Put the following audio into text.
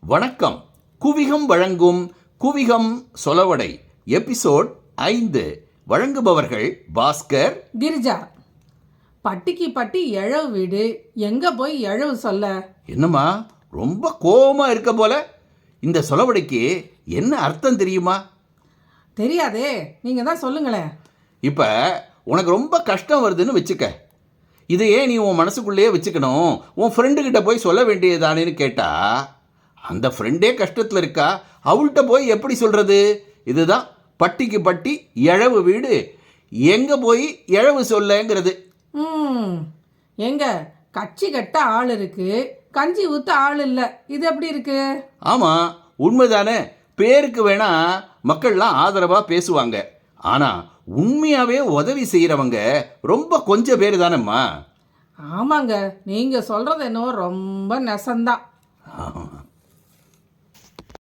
வணக்கம். குவிகம் வழங்கும் குவிகம் சொலவடை எபிசோட் ஐந்து. வழங்குபவர்கள் பாஸ்கர் கிரிஜா. பட்டிக்கு பட்டி எழவு வீடு. எங்க போய் எழவு சொல்ல? என்னம்மா? ரொம்ப கோவமா இருக்க போல. இந்த சொலவடைக்கு என்ன அர்த்தம் தெரியுமா? தெரியாதே. நீங்க தான் சொல்லுங்களேன். இப்போ உனக்கு ரொம்ப கஷ்டம் வருதுன்னு வச்சுக்க. இதையே நீ உன் மனசுக்குள்ளேயே வச்சுக்கணும். உன் ஃப்ரெண்டுக்கிட்ட போய் சொல்ல வேண்டியதானேன்னு கேட்டா அந்த ஃப்ரெண்டே கஷ்டத்தில் இருக்கா? அவள்கிட்ட போய் எப்படி சொல்கிறது இதுதான் பட்டிக்கு பட்டி எழவு வீடு. எங்கே போய் எழவு சொல்லங்கிறது. ம். எங்க? கட்சி கட்ட ஆள் இருக்கு. கஞ்சி ஊத்த ஆள் இல்ல. இது எப்படி இருக்கு? ஆமாம் உண்மைதானே. பேருக்கு வேணா மக்கள்லாம் ஆதரவாக பேசுவாங்க. ஆனால் உண்மையாகவே உதவி செய்கிறவங்க ரொம்ப கொஞ்சம் பேர் தானேம்மா. ஆமாங்க. நீங்க சொல்றது என்னவோ ரொம்ப நெசந்தான்